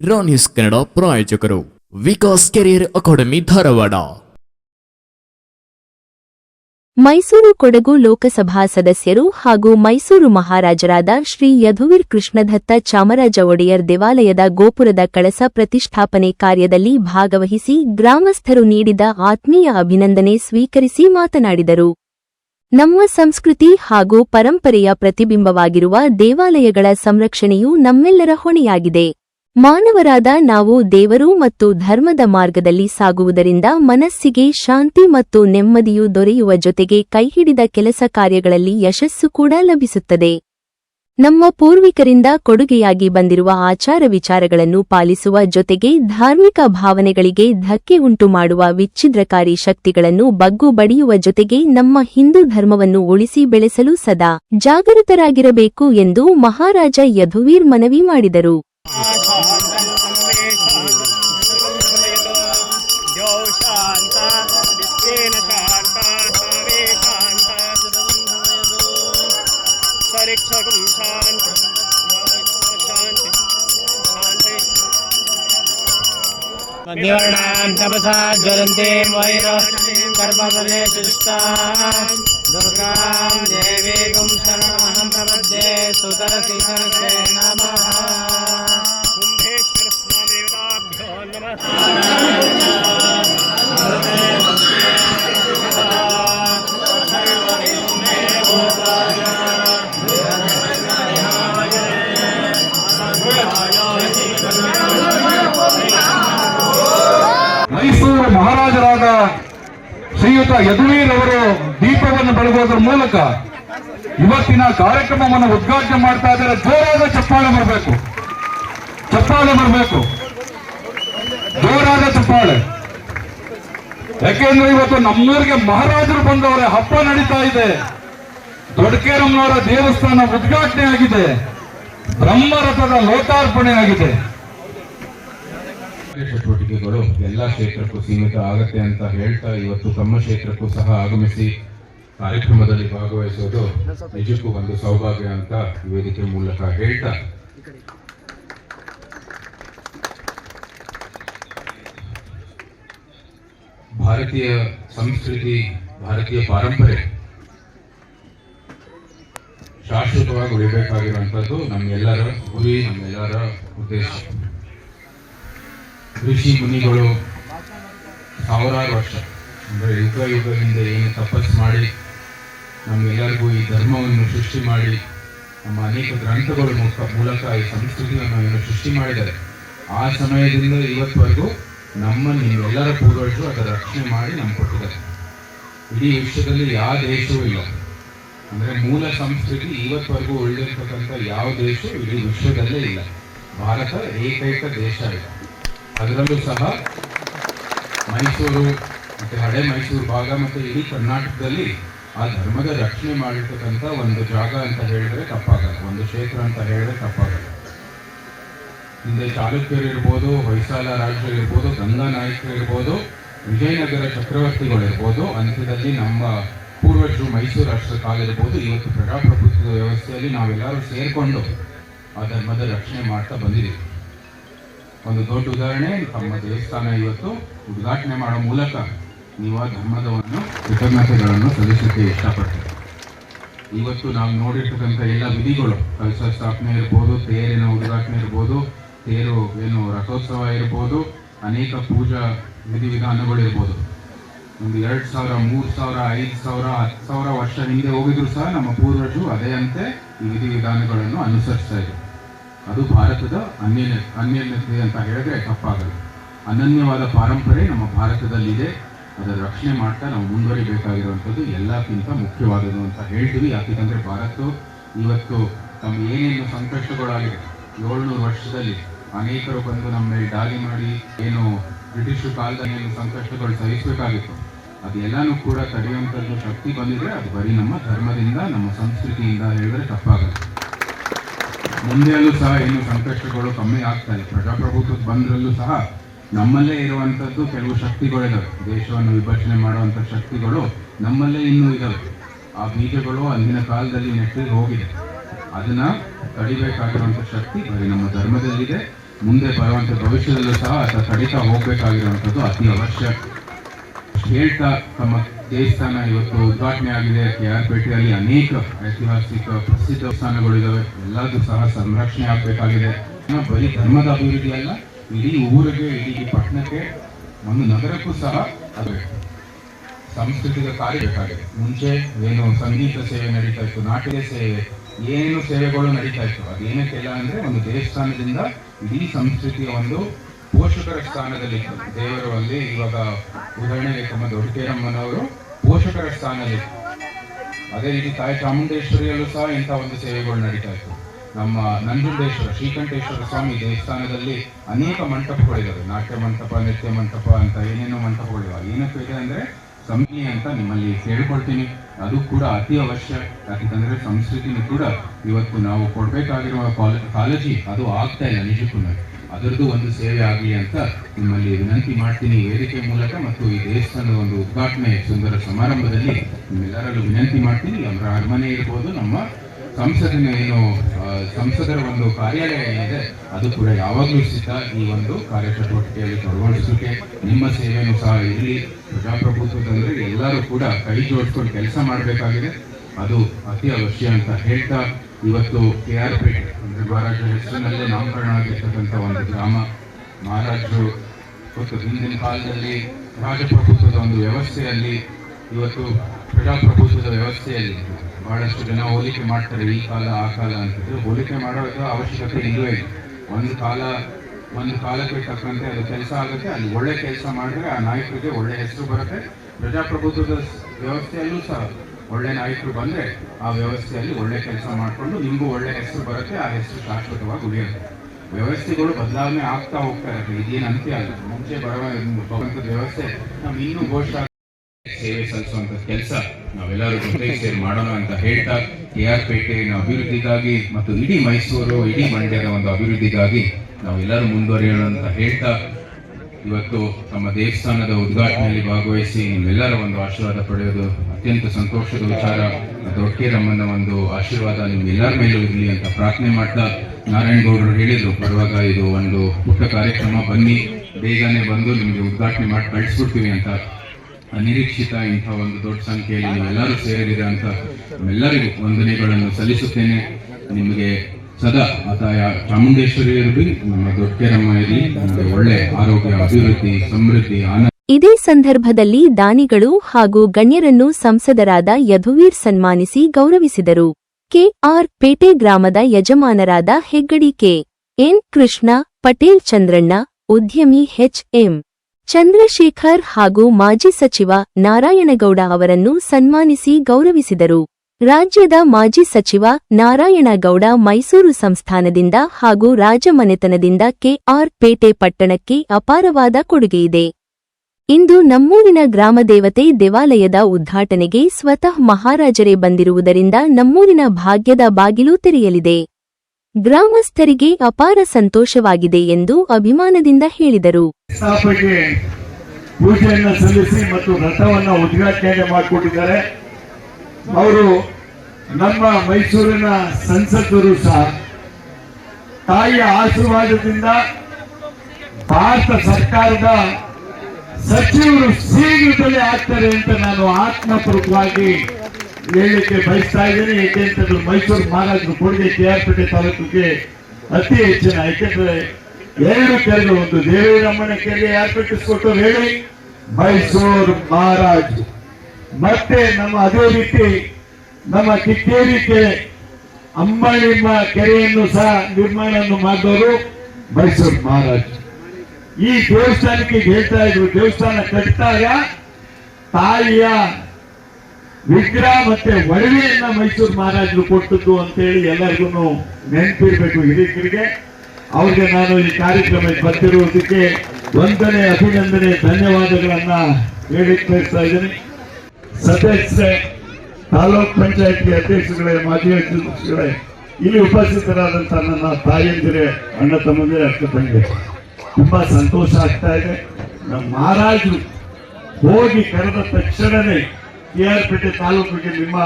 ರಾ news Kannada ಪ್ರಾಯೋಜಕರು Vikas career academy Dharwad Mysuru Kodagu Lok Sabha ಸದಸ್ಯರು ಹಾಗೂ ಮೈಸೂರು ಮಹಾರಾಜರಾದ ಶ್ರೀ ಯಧುವೀರ್ ಕೃಷ್ಣದತ್ತ ಚಾಮರಾಜ ಒಡೆಯರ್ ದೇವಾಲಯದ ಗೋಪುರದ ಕಳಸ ಪ್ರತಿಷ್ಠಾಪನೆ ಕಾರ್ಯದಲ್ಲಿ ಭಾಗವಹಿಸಿ ಗ್ರಾಮಸ್ಥರು ನೀಡಿದ ಆತ್ಮೀಯ ಅಭಿನಂದನೆ ಸ್ವೀಕರಿಸಿ ಮಾತನಾಡಿದರು. ನಮ್ಮ ಸಂಸ್ಕೃತಿ ಹಾಗೂ ಪರಂಪರೆಯ ಪ್ರತಿಬಿಂಬವಾಗಿರುವ ದೇವಾಲಯಗಳ ಸಂರಕ್ಷಣೆಯು ನಮ್ಮೆಲ್ಲರ ಹೊಣೆಯಾಗಿದೆ. ಮಾನವರಾದ ನಾವು ದೇವರು ಮತ್ತು ಧರ್ಮದ ಮಾರ್ಗದಲ್ಲಿ ಸಾಗುವುದರಿಂದ ಮನಸ್ಸಿಗೆ ಶಾಂತಿ ಮತ್ತು ನೆಮ್ಮದಿಯು ದೊರೆಯುವ ಜೊತೆಗೆ ಕೈಹಿಡಿದ ಕೆಲಸ ಕಾರ್ಯಗಳಲ್ಲಿ ಯಶಸ್ಸು ಕೂಡ ಲಭಿಸುತ್ತದೆ. ನಮ್ಮ ಪೂರ್ವಿಕರಿಂದ ಕೊಡುಗೆಯಾಗಿ ಬಂದಿರುವ ಆಚಾರ ವಿಚಾರಗಳನ್ನು ಪಾಲಿಸುವ ಜೊತೆಗೆ ಧಾರ್ಮಿಕ ಭಾವನೆಗಳಿಗೆ ಧಕ್ಕೆ ಉಂಟು ಮಾಡುವ ವಿಚ್ಛಿದ್ರಕಾರಿ ಶಕ್ತಿಗಳನ್ನು ಬಗ್ಗು ಬಡಿಯುವ ಜೊತೆಗೆ ನಮ್ಮ ಹಿಂದೂ ಧರ್ಮವನ್ನು ಉಳಿಸಿ ಬೆಳೆಸಲು ಸದಾ ಜಾಗೃತರಾಗಿರಬೇಕು ಎಂದು ಮಹಾರಾಜ ಯಧುವೀರ್ ಮನವಿ ಮಾಡಿದರು. निवारणा तपसा ज्वलन्तीं वैर कर्मफले शुष्का दुर्गां देवीगुं शरणमहं प्रपद्ये सुतरसि सरसे नमः। कुम्भेश्वरस्वामिवाभ्यो नमः। ಶ್ರೀಯುತ ಯದುವೀರ್ ಅವರು ದೀಪವನ್ನು ಬೆಳಗೋದ್ರ ಮೂಲಕ ಇವತ್ತಿನ ಕಾರ್ಯಕ್ರಮವನ್ನು ಉದ್ಘಾಟನೆ ಮಾಡ್ತಾ ಇದ್ದಾರೆ. ಜೋರಾದ ಚಪ್ಪಾಳೆ ಬರಬೇಕು. ಚಪ್ಪಾಳೆ ಬರಬೇಕು. ಜೋರಾದ ಚಪ್ಪಾಳೆ. ಯಾಕೆಂದ್ರೆ ಇವತ್ತು ನಮ್ಮೂರಿಗೆ ಮಹಾರಾಜರು ಬಂದವರೇ, ಹಬ್ಬ ನಡೀತಾ ಇದೆ. ದೊಡ್ಡಕೇರಮ್ಮನವರ ದೇವಸ್ಥಾನ ಉದ್ಘಾಟನೆ ಆಗಿದೆ. ಬ್ರಹ್ಮರಥದ ಲೋಕಾರ್ಪಣೆ ಆಗಿದೆ. ಚಟುವಟಿಕೆಗಳು ಎಲ್ಲ ಕ್ಷೇತ್ರಕ್ಕೂ ಸೀಮಿತ ಆಗತ್ತೆ ಅಂತ ಹೇಳ್ತಾ ಇವತ್ತು ತಮ್ಮ ಕ್ಷೇತ್ರಕ್ಕೂ ಸಹ ಆಗಮಿಸಿ ಕಾರ್ಯಕ್ರಮದಲ್ಲಿ ಭಾಗವಹಿಸೋದು ನಿಜಕ್ಕೂ ಒಂದು ಸೌಭಾಗ್ಯ ಅಂತ ವೇದಿಕೆ ಮೂಲಕ ಹೇಳ್ತಾ. ಭಾರತೀಯ ಸಂಸ್ಕೃತಿ, ಭಾರತೀಯ ಪಾರಂಪರೆ ಶಾಶ್ವತವಾಗಿ ಉಳಿಬೇಕಾಗಿರುವಂಥದ್ದು ನಮ್ಮೆಲ್ಲರ ಗುರಿ, ನಮ್ಮೆಲ್ಲರ ಉದ್ದೇಶ. ಋಷಿ ಮುನಿಗಳು ಸಾವಿರಾರು ವರ್ಷ. ಅಂದರೆ ಯುಗ ಯುಗದಿಂದ ಏನು ತಪಸ್ ಮಾಡಿ ನಮ್ಮೆಲ್ಲರಿಗೂ ಈ ಧರ್ಮವನ್ನು ಸೃಷ್ಟಿ ಮಾಡಿ ನಮ್ಮ ಅನೇಕ ಗ್ರಂಥಗಳ ಮೂಲಕ ಮೂಲಕ ಈ ಸಂಸ್ಕೃತಿಯನ್ನು ಏನು ಸೃಷ್ಟಿ ಮಾಡಿದ್ದಾರೆ. ಆ ಸಮಯದಿಂದ ಇವತ್ತುವರೆಗೂ ನಮ್ಮ ನೀವೆಲ್ಲರ ಪೂರ್ವಜರು ಅದರ ರಕ್ಷಣೆ ಮಾಡಿ ನಮ್ಗೆ ಕೊಟ್ಟಿದ್ದಾರೆ. ಇಡೀ ವಿಶ್ವದಲ್ಲಿ ಯಾವ ದೇಶವೂ ಇಲ್ಲ. ಅಂದರೆ ಮೂಲ ಸಂಸ್ಕೃತಿ ಇವತ್ತುವರೆಗೂ ಉಳಿದಿರ್ತಕ್ಕಂಥ ಯಾವ ದೇಶವೂ ಇಡೀ ವಿಶ್ವದಲ್ಲೇ ಇಲ್ಲ. ಭಾರತ ಏಕೈಕ ದೇಶ ಇದೆ. ಅದರಲ್ಲೂ ಸಹ ಮೈಸೂರು ಮತ್ತು ಹಳೆ ಮೈಸೂರು ಭಾಗ ಮತ್ತು ಇಡೀ ಕರ್ನಾಟಕದಲ್ಲಿ ಆ ಧರ್ಮದ ರಕ್ಷಣೆ ಮಾಡಿರ್ತಕ್ಕಂಥ ಒಂದು ಜಾಗ ಅಂತ ಹೇಳಿದ್ರೆ ತಪ್ಪಾಗಲ್ಲ ಒಂದು ಕ್ಷೇತ್ರ ಅಂತ ಹೇಳಿದ್ರೆ ತಪ್ಪಾಗಲ್ಲ ಹಿಂದೆ ಚಾಲುಕ್ಯರು ಇರ್ಬೋದು ಹೊಯ್ಸಾಲ ರಾಜರು ಇರ್ಬೋದು, ಗಂಗಾ ನಾಯಕರು ಇರ್ಬೋದು, ವಿಜಯನಗರ ಚಕ್ರವರ್ತಿಗಳು ಇರ್ಬೋದು ಅಂತ್ಯದಲ್ಲಿ ನಮ್ಮ ಪೂರ್ವಜರು ಮೈಸೂರು ರಾಷ್ಟ್ರ ಕಾಲ ಇರ್ಬೋದು, ಇವತ್ತು ಪ್ರಜಾಪ್ರಭುತ್ವದ ವ್ಯವಸ್ಥೆಯಲ್ಲಿ ನಾವೆಲ್ಲರೂ ಸೇರಿಕೊಂಡು ಆ ಧರ್ಮದ ರಕ್ಷಣೆ ಮಾಡ್ತಾ ಬಂದಿದ್ದೀವಿ. ಒಂದು ದೊಡ್ಡ ಉದಾಹರಣೆ, ತಮ್ಮ ದೇವಸ್ಥಾನ ಇವತ್ತು ಉದ್ಘಾಟನೆ ಮಾಡೋ ಮೂಲಕ ನೀವು ಆ ಧರ್ಮದವನ್ನು ಕೃತಜ್ಞತೆಗಳನ್ನು ಸಲ್ಲಿಸಲಿಕ್ಕೆ ಇಷ್ಟಪಡ್ತೀವಿ ಇವತ್ತು ನಾವು ನೋಡಿರ್ತಕ್ಕಂಥ ಎಲ್ಲ ವಿಧಿಗಳು ಕಲಸ ಸ್ಥಾಪನೆ ಇರ್ಬೋದು, ತೇರಿನ ಉದ್ಘಾಟನೆ ಇರ್ಬೋದು, ತೇರು ಏನು ರಥೋತ್ಸವ ಇರ್ಬೋದು, ಅನೇಕ ಪೂಜಾ ವಿಧಿವಿಧಾನಗಳು ಇರ್ಬೋದು. ಒಂದು ಎರಡು ಸಾವಿರ, ಮೂರು ಸಾವಿರ, ಐದು ಸಾವಿರ, ಹತ್ತು ಸಾವಿರ ವರ್ಷ ಹಿಂದೆ ಹೋಗಿದ್ರು ಸಹ ನಮ್ಮ ಪೂರ್ವಜರು ಅದೇ ಅಂತೆ ಈ ವಿಧಿವಿಧಾನಗಳನ್ನು ಅನುಸರಿಸ್ತಾ ಇದ್ರು. ಅದು ಭಾರತದ ಅನ್ಯ ಅನ್ಯನ್ಯತೆ ಅಂತ ಹೇಳಿದ್ರೆ ತಪ್ಪಾಗಲ್ಲ. ಅನನ್ಯವಾದ ಪರಂಪರೆ ನಮ್ಮ ಭಾರತದಲ್ಲಿದೆ. ಅದರ ರಕ್ಷಣೆ ಮಾಡ್ತಾ ನಾವು ಮುಂದುವರಿಬೇಕಾಗಿರುವಂಥದ್ದು ಎಲ್ಲಕ್ಕಿಂತ ಮುಖ್ಯವಾದದ್ದು ಅಂತ ಹೇಳ್ತೀವಿ. ಯಾಕೆಂದರೆ ಭಾರತ ಇವತ್ತು ತಮ್ಮ ಏನೇನು ಸಂಕಷ್ಟಗಳಾಗಿದೆ. ಏಳ್ನೂರು ವರ್ಷದಲ್ಲಿ ಅನೇಕರು ಬಂದು ನಮ್ಮ ಮೇಲೆ ದಾಳಿ ಮಾಡಿ ಏನು ಬ್ರಿಟಿಷ್ ಕಾಲದಲ್ಲಿ ಏನು ಸಂಕಷ್ಟಗಳು ಸಹಿಸಬೇಕಾಗಿತ್ತು. ಅದೆಲ್ಲನೂ ಕೂಡ ತಡೆಯುವಂಥದ್ದು ಶಕ್ತಿ ಬಂದಿದೆ ಅದು ಬರೀ ನಮ್ಮ ಧರ್ಮದಿಂದ, ನಮ್ಮ ಸಂಸ್ಕೃತಿಯಿಂದ ಹೇಳಿದ್ರೆ ತಪ್ಪಾಗಲ್ಲ. ಮುಂದೆಯಲ್ಲೂ ಸಹ ಏನು ಸಂಕಷ್ಟಗಳು ಕಮ್ಮಿ ಆಗ್ತಾ ಇದೆ. ಪ್ರಜಾಪ್ರಭುತ್ವ ಬಂದ್ರಲ್ಲೂ ಸಹ ನಮ್ಮಲ್ಲೇ ಇರುವಂಥದ್ದು ಕೆಲವು ಶಕ್ತಿಗಳಿದ್ದಾವೆ ದೇಶವನ್ನು ವಿಭಜನೆ ಮಾಡುವಂಥ ಶಕ್ತಿಗಳು ನಮ್ಮಲ್ಲೇ ಇನ್ನೂ ಇದ್ದಾವೆ ಆ ಬೀಜಗಳು ಅಂದಿನ ಕಾಲದಲ್ಲಿ ನೆಟ್ಟಿಗೆ ಹೋಗಿದೆ. ಅದನ್ನ ತಡಿಬೇಕಾಗಿರುವಂಥ ಶಕ್ತಿ ಬರೀ ನಮ್ಮ ಧರ್ಮದಲ್ಲಿದೆ. ಮುಂದೆ ಬರುವಂಥ ಭವಿಷ್ಯದಲ್ಲೂ ಸಹ ಅದು ತಡಿತಾ ಹೋಗಬೇಕಾಗಿರುವಂಥದ್ದು ಅತಿ ಅವಶ್ಯ. ಹೇಳ್ತಾ ತಮ್ಮ ದೇವಸ್ಥಾನ ಇವತ್ತು ಉದ್ಘಾಟನೆ ಆಗಿದೆ. ಕೆ ಆರ್ ಪೇಟೆಯಲ್ಲಿ ಅನೇಕ ಐತಿಹಾಸಿಕ ಪ್ರಸಿದ್ಧ ದೇವಸ್ಥಾನಗಳಿದ್ದಾವೆ ಎಲ್ಲದೂ ಸಹ ಸಂರಕ್ಷಣೆ ಆಗಬೇಕಾಗಿದೆ. ಬರೀ ಧರ್ಮದ ಅಭಿವೃದ್ಧಿ ಅಲ್ಲ, ಇಡೀ ಊರಿಗೆ, ಇಡೀ ಪಟ್ಟಣಕ್ಕೆ, ಒಂದು ನಗರಕ್ಕೂ ಸಹ ಆಗಬೇಕು ಸಾಂಸ್ಕೃತಿಕ ಕಾರ್ಯ ಬೇಕಾಗಿದೆ. ಮುಂಚೆ ಏನು ಸಂಗೀತ ಸೇವೆ ನಡೀತಾ ಇತ್ತು, ನಾಟ್ಯ ಸೇವೆ, ಏನು ಸೇವೆಗಳು ನಡೀತಾ ಇತ್ತು. ಅದೇನಕ್ಕೆಲ್ಲ ಅಂದ್ರೆ ಒಂದು ದೇವಸ್ಥಾನದಿಂದ ಇಡೀ ಸಂಸ್ಕೃತಿಯ ಒಂದು ಪೋಷಕರ ಸ್ಥಾನದಲ್ಲಿ. ದೇವರು ಅಲ್ಲಿ ಇವಾಗ ಉದಾಹರಣೆಗೆ ತಮ್ಮ ದೊಡ್ಡಕೇರಮ್ಮನವರು ಪೋಷಕರ ಸ್ಥಾನದಲ್ಲಿ ಅದೇ ರೀತಿ ತಾಯಿ ಚಾಮುಂಡೇಶ್ವರಿಯಲ್ಲೂ ಸಹ ಇಂಥ ಒಂದು ಸೇವೆಗಳು ನಡೀತಾ ಇತ್ತು. ನಮ್ಮ ನಂಜುಂಡೇಶ್ವರ, ಶ್ರೀಕಂಠೇಶ್ವರ ಸ್ವಾಮಿ ದೇವಸ್ಥಾನದಲ್ಲಿ ಅನೇಕ ಮಂಟಪಗಳಿದ್ದಾವೆ ನಾಟ್ಯ ಮಂಟಪ, ನೃತ್ಯ ಮಂಟಪ ಅಂತ ಏನೇನೋ ಮಂಟಪಗಳಿವೆ ಏನಕ್ಕೆ ಇದೆ ಅಂದರೆ ಅಂತ ನಿಮ್ಮಲ್ಲಿ ಕೇಳ್ಕೊಳ್ತೀನಿ ಅದು ಕೂಡ ಅತಿ ಅವಶ್ಯ. ಯಾಕಂತಂದ್ರೆ ಸಂಸ್ಕೃತಿನೂ ಕೂಡ ಇವತ್ತು ನಾವು ಕೊಡ್ಬೇಕಾಗಿರುವ ಕಾಲ, ಕಾಳಜಿ ಅದು ಆಗ್ತಾ ಇಲ್ಲ ನಿಜಕ್ಕೂ. ಅದರದ್ದು ಒಂದು ಸೇವೆ ಆಗಲಿ ಅಂತ ನಿಮ್ಮಲ್ಲಿ ವಿನಂತಿ ಮಾಡ್ತೀನಿ. ವೇದಿಕೆ ಮೂಲಕ ಮತ್ತು ಈ ದೇವಸ್ಥಾನದ ಒಂದು ಉದ್ಘಾಟನೆ ಸುಂದರ ಸಮಾರಂಭದಲ್ಲಿ ನಿಮ್ಮೆಲ್ಲರಲ್ಲೂ ವಿನಂತಿ ಮಾಡ್ತೀನಿ. ಅವರ ಅರಮನೆ ಇರ್ಬೋದು, ನಮ್ಮ ಸಂಸದಿನ ಏನು ಸಂಸದರ ಒಂದು ಕಾರ್ಯಾಲಯ ಏನಿದೆ, ಅದು ಕೂಡ ಯಾವಾಗಲೂ ಸಿದ್ಧ ಈ ಒಂದು ಕಾರ್ಯಚಟುವಟಿಕೆಯಲ್ಲಿ ತೊಡಗೊಳಿಸಲಿಕ್ಕೆ ನಿಮ್ಮ ಸೇವೆಯನ್ನು ಸಹ ಇರಲಿ ಪ್ರಜಾಪ್ರಭುತ್ವದಂದ್ರೆ ಎಲ್ಲರೂ ಕೂಡ ಕೈ ಜೋಡಿಸ್ಕೊಂಡು ಕೆಲಸ ಮಾಡಬೇಕಾಗಿದೆ. ಅದು ಅತಿ ಅವಶ್ಯ ಅಂತ ಹೇಳ್ತಾ ಇವತ್ತು ಕೆ ಆರ್ ಪೇಟೆ, ಅಂದರೆ ಮಹಾರಾಜರ ಹೆಸರಿನಲ್ಲೇ ನಾಮಕರಣ ಆಗಿರ್ತಕ್ಕಂಥ ಒಂದು ಗ್ರಾಮ, ಮಹಾರಾಜರು ಇವತ್ತು ಹಿಂದಿನ ಕಾಲದಲ್ಲಿ ರಾಜಪ್ರಭುತ್ವದ ಒಂದು ವ್ಯವಸ್ಥೆಯಲ್ಲಿ ಇವತ್ತು ಪ್ರಜಾಪ್ರಭುತ್ವದ ವ್ಯವಸ್ಥೆಯಲ್ಲಿ ಬಹಳಷ್ಟು ಜನ ಹೋಲಿಕೆ ಮಾಡ್ತಾರೆ, ಈ ಕಾಲ, ಆ ಕಾಲ ಅಂತ ಹೋಲಿಕೆ ಮಾಡೋದ ಅವಶ್ಯಕತೆ ಇಲ್ಲವೇ ಇಲ್ಲ. ಒಂದು ಕಾಲ, ಒಂದು ಕಾಲಕ್ಕೆ ತಕ್ಕಂತೆ ಅದು ಕೆಲಸ ಆಗುತ್ತೆ, ಅಲ್ಲಿ ಒಳ್ಳೆ ಕೆಲಸ ಮಾಡಿದ್ರೆ ಆ ನಾಯಕರಿಗೆ ಒಳ್ಳೆ ಹೆಸರು ಬರುತ್ತೆ. ಪ್ರಜಾಪ್ರಭುತ್ವದ ವ್ಯವಸ್ಥೆಯಲ್ಲೂ ಸಹ ಒಳ್ಳೆ ನಾಯಕರು ಬಂದರೆ ಆ ವ್ಯವಸ್ಥೆಯಲ್ಲಿ ಒಳ್ಳೆ ಕೆಲಸ ಮಾಡಿಕೊಂಡು ನಿಮಗೂ ಒಳ್ಳೆ ಹೆಸರು ಬರುತ್ತೆ, ಆ ಹೆಸರು ಶಾಶ್ವತವಾಗಿ ಉಳಿಯುತ್ತೆ. ವ್ಯವಸ್ಥೆಗಳು ಬದಲಾವಣೆ ಆಗ್ತಾ ಹೋಗ್ತಾ ಇರುತ್ತೆ. ಇದೇನು ಅಂತ್ಯ ಅಲ್ಲ. ಮುಂಚೆ ಬರುವ ಬರುವಂಥದ್ದು ವ್ಯವಸ್ಥೆ, ನಾವು ಇನ್ನೂ ಘೋಷ ಸೇವೆ ಸಲ್ಲಿಸುವಂತ ಕೆಲಸ, ನಾವೆಲ್ಲರೂ ಜೊತೆಗೆ ಸೇರಿ ಮಾಡೋಣ ಅಂತ ಹೇಳ್ತಾ ಕೆ ಆರ್ ಪೇಟೆಯ ಅಭಿವೃದ್ಧಿಗಾಗಿ ಮತ್ತು ಇಡೀ ಮೈಸೂರು, ಇಡೀ ಮಂಡ್ಯದ ಒಂದು ಅಭಿವೃದ್ಧಿಗಾಗಿ ನಾವೆಲ್ಲರೂ ಮುಂದುವರಿಯೋಣ ಅಂತ ಹೇಳ್ತಾ ಇವತ್ತು ನಮ್ಮ ದೇವಸ್ಥಾನದ ಉದ್ಘಾಟನೆಯಲ್ಲಿ ಭಾಗವಹಿಸಿ ನಿಮ್ಮೆಲ್ಲರ ಒಂದು ಆಶೀರ್ವಾದ ಪಡೆಯೋದು ಅತ್ಯಂತ ಸಂತೋಷದ ವಿಚಾರ. ದೊಡ್ಡಕೇರಮ್ಮನ ಒಂದು ಆಶೀರ್ವಾದ ನಿಮ್ಗೆಲ್ಲರ ಮೇಲೂ ಇರಲಿ ಅಂತ ಪ್ರಾರ್ಥನೆ ಮಾಡ್ತಾ ನಾರಾಯಣಗೌಡರು ಹೇಳಿದ್ರು. ಬರುವಾಗ ಇದು ಒಂದು ಪುಟ್ಟ ಕಾರ್ಯಕ್ರಮ. ಬನ್ನಿ, ಬೇಗನೆ ಬಂದು ನಿಮಗೆ ಉದ್ಘಾಟನೆ ಮಾಡಿ ಕಳಿಸ್ಬಿಡ್ತೀವಿ ಅಂತ. ಅನಿರೀಕ್ಷಿತ ಇಂಥ ಒಂದು ದೊಡ್ಡ ಸಂಖ್ಯೆಯಲ್ಲಿ ನೀವೆಲ್ಲರೂ ಸೇರಿದ್ದೀರಾ ಅಂತ ನಿಮ್ಮೆಲ್ಲರಿಗೂ ವಂದನೆಗಳನ್ನು ಸಲ್ಲಿಸುತ್ತೇನೆ. ನಿಮಗೆ ಸದಾ ಆತಾಯ ಚಾಮುಂಡೇಶ್ವರಿ ಇರಲಿ ನಮ್ಮ ದೊಡ್ಡಮ್ಮ ಇರಲಿ ನಮಗೆ ಒಳ್ಳೆ ಆರೋಗ್ಯ, ಅಭಿವೃದ್ಧಿ, ಸಮೃದ್ಧಿ, ಆನಂದ. ಇದೇ ಸಂದರ್ಭದಲ್ಲಿ ದಾನಿಗಳು ಹಾಗೂ ಗಣ್ಯರನ್ನು ಸಂಸದರಾದ ಯಧುವೀರ್ ಸನ್ಮಾನಿಸಿ ಗೌರವಿಸಿದರು. ಕೆಆರ್ ಪೇಟೆ ಗ್ರಾಮದ ಯಜಮಾನರಾದ ಹೆಗ್ಗಡಿ ಕೆ. ಎನ್. ಕೃಷ್ಣ, ಪಟೇಲ್ ಚಂದ್ರಣ್ಣ, ಉದ್ಯಮಿ ಎಂ. ಚಂದ್ರಶೇಖರ್ ಹಾಗೂ ಮಾಜಿ ಸಚಿವ ನಾರಾಯಣಗೌಡ ಅವರನ್ನು ಸನ್ಮಾನಿಸಿ ಗೌರವಿಸಿದರು. ರಾಜ್ಯದ ಮಾಜಿ ಸಚಿವ ನಾರಾಯಣಗೌಡ ಮೈಸೂರು ಸಂಸ್ಥಾನದಿಂದ ಹಾಗೂ ರಾಜಮನೆತನದಿಂದ ಕೆಆರ್ ಪೇಟೆ ಪಟ್ಟಣಕ್ಕೆ ಅಪಾರವಾದ ಕೊಡುಗೆಯಿದೆ ಇಂದು. ನಮ್ಮೂರಿನ ಗ್ರಾಮದೇವತೆ ದೇವಾಲಯದ ಉದ್ಘಾಟನೆಗೆ ಸ್ವತಃ ಮಹಾರಾಜರೇ ಬಂದಿರುವುದರಿಂದ ನಮ್ಮೂರಿನ ಭಾಗ್ಯದ ಬಾಗಿಲು ತೆರೆಯಲಿದೆ. ಗ್ರಾಮಸ್ಥರಿಗೆ ಅಪಾರ ಸಂತೋಷವಾಗಿದೆ ಎಂದು ಅಭಿಮಾನದಿಂದ ಹೇಳಿದರು. ಮತ್ತು ಅವರು ನಮ್ಮ ಮೈಸೂರಿನ ಸಂಸದರು ಸಹ ತಾಯಿಯ ಆಶೀರ್ವಾದದಿಂದ ಭಾರತ ಸರ್ಕಾರದ ಸಚಿವರು ಶೀಘ್ರದಲ್ಲೇ ಆಗ್ತಾರೆ ಅಂತ ನಾನು ಆತ್ಮಪೂರ್ವಕವಾಗಿ ಹೇಳಲಿಕ್ಕೆ ಬಯಸ್ತಾ ಇದ್ದೇನೆ. ಏಕೆಂತಂದ್ರೆ ಮೈಸೂರು ಮಹಾರಾಜರು ಕೊಡುಗೆ ಕೆ ಆರ್ ತಾಲೂಕಿಗೆ ಅತಿ ಹೆಚ್ಚಿನ, ಏಕೆಂದ್ರೆ ಎರಡು ಕೆರೆಗಳು, ಒಂದು ದೇವಿರಮ್ಮನ ಕೆರೆ ಯಾರು ಹೇಳಿ, ಮೈಸೂರು ಮಹಾರಾಜ್ ಮತ್ತೆ ನಮ್ಮ ಅದೇ ರೀತಿ ನಮ್ಮ ಕಿಕ್ಕೇರಿ ಕೆರೆ ಅಂಬಾಣಿಮ್ಮ ಕೆರೆಯನ್ನು ಸಹ ನಿರ್ಮಾಣವನ್ನು ಮಾಡಿದವರು ಮೈಸೂರು ಮಹಾರಾಜ್. ಈ ದೇವಸ್ಥಾನಕ್ಕೆ ಹೇಳ್ತಾ ಇದ್ರು, ದೇವಸ್ಥಾನ ಕಟ್ಟಿದಾಗ ತಾಯಿಯ ವಿಗ್ರಹ ಮತ್ತೆ ಒಡವೆಯನ್ನ ಮೈಸೂರು ಮಹಾರಾಜರು ಕೊಟ್ಟದ್ದು ಅಂತೇಳಿ ಎಲ್ಲರಿಗೂ ನೆನಪಿರ್ಬೇಕು ಹಿರಿಯರಿಗೆ. ಅವ್ರಿಗೆ ನಾನು ಈ ಕಾರ್ಯಕ್ರಮಕ್ಕೆ ಬರ್ತಿರುವುದಕ್ಕೆ ವಂದನೆ ಅಭಿನಂದನೆ, ಧನ್ಯವಾದಗಳನ್ನ ಹೇಳಿ ಬಯಸ್ತಾ ಇದ್ದೀನಿ. ಸದಸ್ಯರೇ ತಾಲೂಕ್ ಪಂಚಾಯತ್ಗೆ ಅಧ್ಯಕ್ಷಗಳೇ ಮಾಜಿ ಅಧ್ಯಕ್ಷಗಳೇ ಇಲ್ಲಿ ಉಪಸ್ಥಿತರಾದಂಥ ನನ್ನ ತಾಯಂದಿರೇ ಅಣ್ಣ ತಮ್ಮಂದಿರೇ, ಅಕ್ಕ ತಂದೆ ತುಂಬಾ ಸಂತೋಷ ಆಗ್ತಾ ಇದೆ. ನಮ್ಮ ಮಹಾರಾಜರು ಹೋಗಿ ಕರೆದ ತಕ್ಷಣವೇ ಕೆ ಆರ್ ಪೇಟೆ ತಾಲೂಕಿಗೆ ನಿಮ್ಮ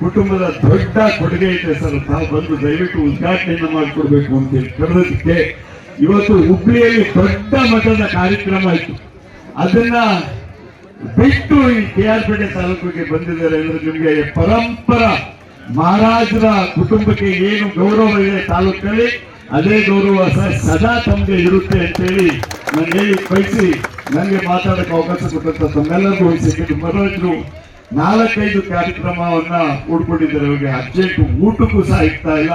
ಕುಟುಂಬದ ದೊಡ್ಡ ಕೊಡುಗೆ ಇದೆ ಸರ್. ತಾವು ಬಂದು ದಯವಿಟ್ಟು ಉದ್ಘಾಟನೆಯನ್ನು ಮಾಡಿಕೊಡ್ಬೇಕು ಅಂತ ಕರೆದಕ್ಕೆ ಇವತ್ತು ಹುಬ್ಳಿಯಲ್ಲಿ ದೊಡ್ಡ ಮಟ್ಟದ ಕಾರ್ಯಕ್ರಮ ಆಯಿತು. ಅದನ್ನ ಬಿಟ್ಟು ಈ ಕೆ ಆರ್ ಪೇಟೆ ತಾಲೂಕಿಗೆ ಬಂದಿದ್ದಾರೆ ಅಂದ್ರೆ ನಿಮಗೆ ಪರಂಪರ ಮಹಾರಾಜರ ಕುಟುಂಬಕ್ಕೆ ಏನು ಗೌರವ ಇದೆ ತಾಲೂಕಲ್ಲಿ, ಅದೇ ಗೌರವ ಸದಾ ತಮಗೆ ಇರುತ್ತೆ ಅಂತೇಳಿ ನಾನು ಹೇಳಿ ಬಯಸಿ ನನಗೆ ಮಾತಾಡಕ್ಕೆ ಅವಕಾಶ ಕೊಟ್ಟಂತ ತಮ್ಮೆಲ್ಲರಿಗೂ ವಹಿಸಿಕೊಂಡು ಸೆಕೆಂಡ್ ಮನೋಜರು ನಾಲ್ಕೈದು ಕಾರ್ಯಕ್ರಮವನ್ನ ಕೂಡ್ಕೊಂಡಿದ್ದಾರೆ. ಅವರಿಗೆ ಅರ್ಜೆಂಟ್ ಊಟಕ್ಕೂ ಸಹ ಇಲ್ಲ.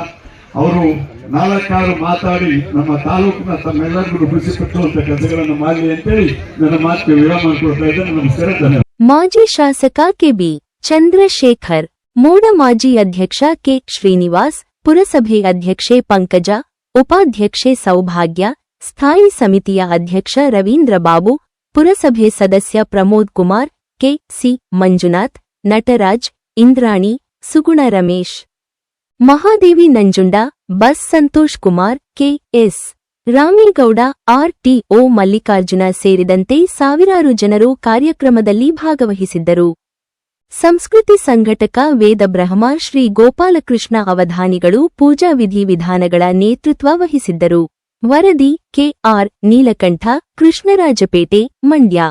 ಅವರು ನಾಲ್ಕಾರು ಮಾತಾಡಿ ನಮ್ಮ ತಾಲೂಕಿನ ತಮ್ಮೆಲ್ಲರಿಗೂ ಖುಷಿ ಪಟ್ಟುವಂತ ಕೆಲಸಗಳನ್ನು ಮಾಡಲಿ ಅಂತೇಳಿ ನನ್ನ ಮಾತಿಗೆ ವಿರಾಮ ಕೊಡ್ತಾ ಇದ್ದೇನೆ. ನಮಸ್ಕಾರ ಮಾಜಿ ಶಾಸಕ ಕೆಬಿ ಚಂದ್ರಶೇಖರ್, ಮೂಡ ಮಾಜಿ ಅಧ್ಯಕ್ಷ ಕೆ ಶ್ರೀನಿವಾಸ್, ಪುರಸಭೆ ಅಧ್ಯಕ್ಷೆ ಪಂಕಜ, ಉಪಾಧ್ಯಕ್ಷೆ ಸೌಭಾಗ್ಯ, ಸ್ಥಾಯಿ ಸಮಿತಿಯ ಅಧ್ಯಕ್ಷ ರವೀಂದ್ರ ಬಾಬು, ಪುರಸಭೆ ಸದಸ್ಯ Pramod Kumar, K C Manjunath, Natraj, Indrani, Suguna Ramesh. Mahadevi Nanjunda, bus Santosh Kumar, KS Ramegowda RTO Mallikarjuna ಸೇರಿದಂತೆ ಸಾವಿರಾರು ಜನರು ಕಾರ್ಯಕ್ರಮದಲ್ಲಿ ಭಾಗವಹಿಸಿದ್ದರು. ಸಂಸ್ಕೃತಿ ಸಂಘಟಕ ವೇದ ಬ್ರಹ್ಮ ಶ್ರೀ ಗೋಪಾಲಕೃಷ್ಣ ಅವಧಾನಿಗಳು ಪೂಜಾ ವಿಧಿವಿಧಾನಗಳ ನೇತೃತ್ವ ವಹಿಸಿದ್ದರು. ವರದಿ ಕೆಆರ್ ನೀಲಕಂಠ, ಕೃಷ್ಣರಾಜಪೇಟೆ, ಮಂಡ್ಯ.